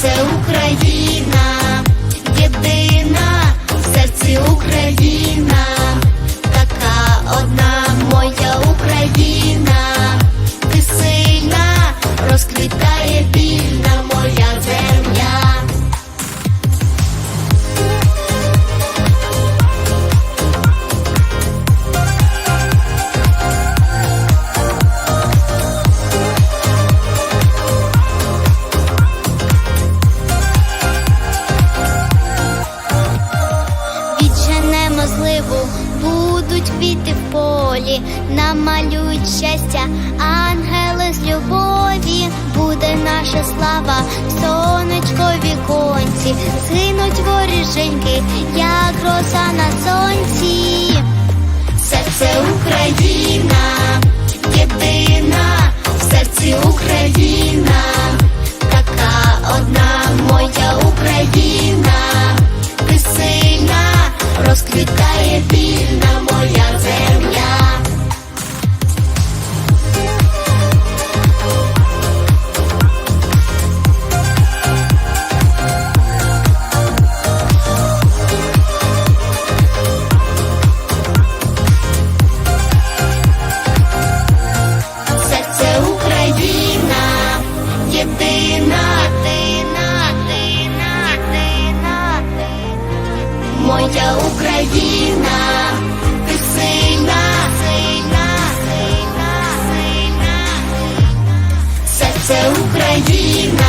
Серце Україна, єдина, в серці Україна, така одна моя Україна, Будуть квіти в полі, намалюють щастя, ангели з любові, буде наша слава, сонечко віконці, згинуть воріженьки, як роса на сонці. Розквітає вільна моя земля. Серце Україна, Україна, ти сильна, сильна, сильна, сильна. Серце Україна,